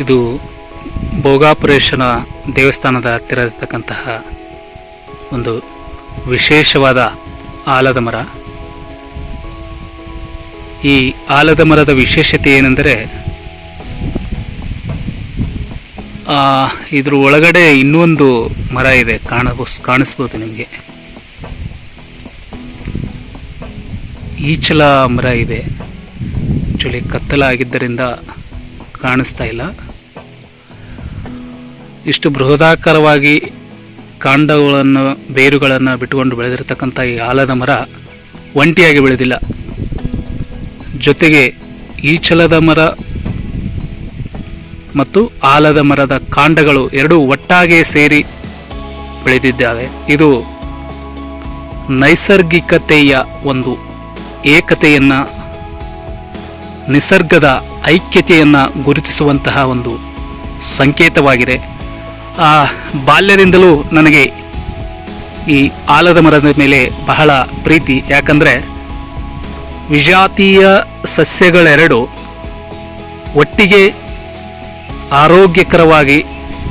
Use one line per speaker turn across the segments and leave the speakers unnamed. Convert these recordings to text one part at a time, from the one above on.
ಇದು ಭೋಗಾಪುರೇಶನ ದೇವಸ್ಥಾನದ ಹತ್ತಿರ ಇರತಕ್ಕಂತಹ ಒಂದು ವಿಶೇಷವಾದ ಆಲದ ಮರ. ಈ ಆಲದ ಮರದ ವಿಶೇಷತೆ ಏನೆಂದರೆ ಇದ್ರ ಒಳಗಡೆ ಇನ್ನೊಂದು ಮರ ಇದೆ. ಕಾಣಬೋ, ಕಾಣಿಸ್ಬೋದು ನಿಮಗೆ. ಈಚಲ ಮರ ಇದೆ. ಆ್ಯಕ್ಚುಲಿ ಕತ್ತಲಾಗಿದ್ದರಿಂದ ಕಾಣಿಸ್ತಾ ಇಲ್ಲ. ಇಷ್ಟು ಬೃಹದಾಕಾರವಾಗಿ ಕಾಂಡಗಳನ್ನು, ಬೇರುಗಳನ್ನು ಬಿಟ್ಟುಕೊಂಡು ಬೆಳೆದಿರತಕ್ಕಂಥ ಈ ಆಲದ ಮರ ಒಂಟಿಯಾಗಿ ಬೆಳೆದಿಲ್ಲ. ಜೊತೆಗೆ ಈಚಲದ ಮರ ಮತ್ತು ಆಲದ ಮರದ ಕಾಂಡಗಳು ಎರಡೂ ಒಟ್ಟಾಗೆ ಸೇರಿ ಬೆಳೆದಿದ್ದಾವೆ. ಇದು ನೈಸರ್ಗಿಕತೆಯ ಒಂದು ಏಕತೆಯನ್ನು, ನಿಸರ್ಗದ ಐಕ್ಯತೆಯನ್ನು ಗುರುತಿಸುವಂತಹ ಒಂದು ಸಂಕೇತವಾಗಿದೆ. ಆ ಬಾಲ್ಯದಿಂದಲೂ ನನಗೆ ಈ ಆಲದ ಮರದ ಮೇಲೆ ಬಹಳ ಪ್ರೀತಿ. ಯಾಕಂದರೆ ವಿಜಾತೀಯ ಸಸ್ಯಗಳೆರಡು ಒಟ್ಟಿಗೆ ಆರೋಗ್ಯಕರವಾಗಿ,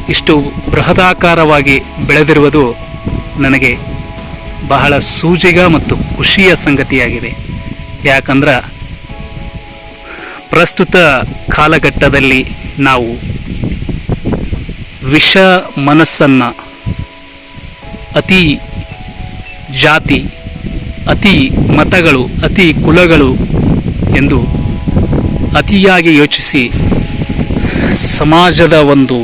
ಇಷ್ಟು ಬೃಹದಾಕಾರವಾಗಿ ಬೆಳೆದಿರುವುದು ನನಗೆ ಬಹಳ ಸೂಜಿಗ ಮತ್ತು ಖುಷಿಯ ಸಂಗತಿಯಾಗಿದೆ. ಯಾಕಂದ್ರೆ ಪ್ರಸ್ತುತ ಕಾಲಘಟ್ಟದಲ್ಲಿ ನಾವು ವಿಷ ಮನಸ್ಸನ್ನು ಅತಿ ಜಾತಿ, ಅತಿ ಮತಗಳು, ಅತಿ ಕುಲಗಳು ಎಂದು ಅತಿಯಾಗಿ ಯೋಚಿಸಿ ಸಮಾಜದ ಒಂದು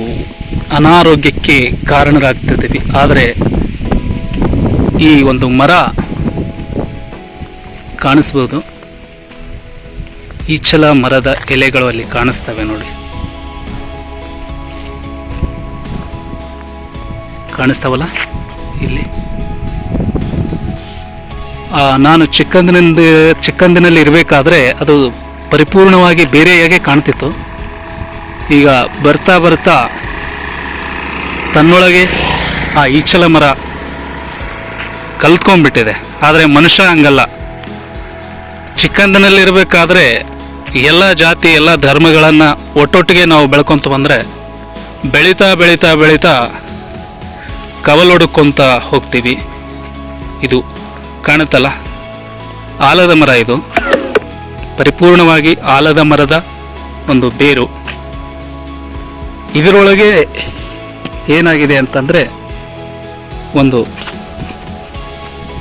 ಅನಾರೋಗ್ಯಕ್ಕೆ ಕಾರಣರಾಗ್ತಿದ್ದೀವಿ. ಆದರೆ ಈ ಒಂದು ಮರ ಕಾಣಿಸ್ಬೋದು. ಈಚಲ ಮರದ ಎಲೆಗಳು ಅಲ್ಲಿ ಕಾಣಿಸ್ತವೆ ನೋಡಿ. ಕಾಣಿಸ್ತಾವಲ್ಲ? ಇಲ್ಲಿ. ನಾನು ಚಿಕ್ಕಂದಿನಿಂದ, ಚಿಕ್ಕಂದಿನಲ್ಲಿ ಇರಬೇಕಾದ್ರೆ ಅದು ಪರಿಪೂರ್ಣವಾಗಿ ಬೇರೆಯಾಗೆ ಕಾಣ್ತಿತ್ತು. ಈಗ ಬರ್ತಾ ಬರ್ತಾ ತನ್ನೊಳಗೆ ಆ ಈಚಲ ಮರ ಕಲ್ತ್ಕೊಂಡ್ಬಿಟ್ಟಿದೆ. ಆದರೆ ಮನುಷ್ಯ ಹಂಗಲ್ಲ. ಚಿಕ್ಕಂದಿನಲ್ಲಿರಬೇಕಾದ್ರೆ ಎಲ್ಲ ಜಾತಿ, ಎಲ್ಲ ಧರ್ಮಗಳನ್ನು ಒಟ್ಟೊಟ್ಟಿಗೆ ನಾವು ಬೆಳ್ಕೊತ ಬಂದರೆ ಬೆಳೀತಾ ಬೆಳೀತಾ ಬೆಳೀತಾ ಕವಲೊಡ್ಕೊಂತ ಹೋಗ್ತೀವಿ. ಇದು ಕಾಣುತ್ತಲ್ಲ? ಆಲದ ಮರ ಇದು. ಪರಿಪೂರ್ಣವಾಗಿ ಆಲದ ಮರದ ಒಂದು ಬೇರು. ಇದರೊಳಗೆ ಏನಾಗಿದೆ ಅಂತಂದರೆ ಒಂದು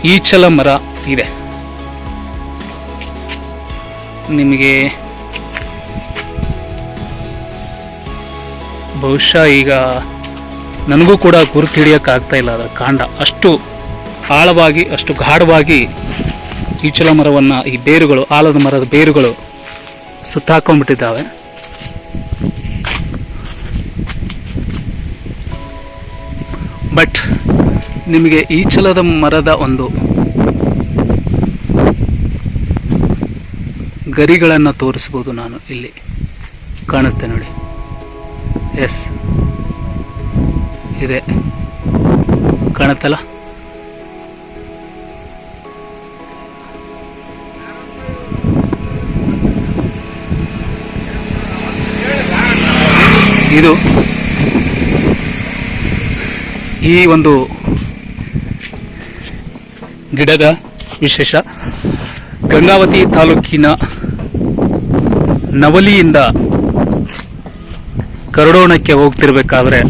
ಈಚಲ ಮರ ಇದೆ. ನಿಮಗೆ ಬಹುಶಃ ಈಗ ನನಗೂ ಕೂಡ ಗುರುತು ಹಿಡಿಯೋಕ್ಕಾಗ್ತಾ ಇಲ್ಲ ಅದರ ಕಾಂಡ. ಅಷ್ಟು ಆಳವಾಗಿ, ಅಷ್ಟು ಗಾಢವಾಗಿ ಈಚಲ ಮರವನ್ನು ಈ ಬೇರುಗಳು, ಆಲದ ಮರದ ಬೇರುಗಳು ಸುತ್ತಾಕೊಂಡ್ಬಿಟ್ಟಿದ್ದಾವೆ ಬಟ್ ನಿಮಗೆ ಈಚಲದ ಮರದ ಒಂದು ಗರಿಗಳನ್ನು ತೋರಿಸ್ಬೋದು ನಾನು ಇಲ್ಲಿ. ಕಾಣುತ್ತೆ ನೋಡಿ. ಎಸ್. ಇದೆ. ಕಾಣುತ್ತಲ್ಲ? ಇದು ಈ ಒಂದು ಗಿಡದ ವಿಶೇಷ. ಗಂಗಾವತಿ ತಾಲೂಕಿನ ನವಲಿಯಿಂದ ಕರಡೋಣಕ್ಕೆ ಹೋಗ್ತಿರ್ಬೇಕಾದ್ರೆ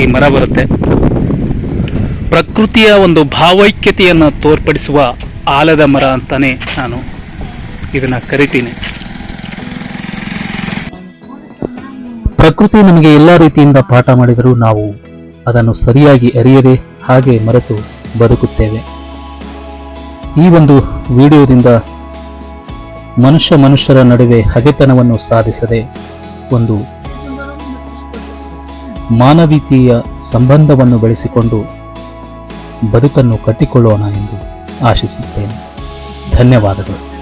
ಈ ಮರ ಬರುತ್ತೆ. ಪ್ರಕೃತಿಯ ಒಂದು ಭಾವೈಕ್ಯತೆಯನ್ನು ತೋರ್ಪಡಿಸುವ ಆಲದ ಮರ ಅಂತಾನೆ ನಾನು ಇದನ್ನ ಕರಿತೀನಿ. ಪ್ರಕೃತಿ ನಮಗೆ ಎಲ್ಲ ರೀತಿಯಿಂದ ಪಾಠ ಮಾಡಿದರೂ ನಾವು ಅದನ್ನು ಸರಿಯಾಗಿ ಅರಿಯದೆ ಹಾಗೆ ಮರೆತು ಬದುಕುತ್ತೇವೆ. ಈ ಒಂದು ವಿಡಿಯೋದಿಂದ ಮನುಷ್ಯ ಮನುಷ್ಯರ ನಡುವೆ ಹಗೆತನವನ್ನು ಸಾಧಿಸದೆ ಒಂದು ಮಾನವೀಯ ಸಂಬಂಧವನ್ನು ಬೆಳೆಸಿಕೊಂಡು ಬದುಕನ್ನು ಕಟ್ಟಿಕೊಳ್ಳೋಣ ಎಂದು ಆಶಿಸುತ್ತೇನೆ. ಧನ್ಯವಾದಗಳು.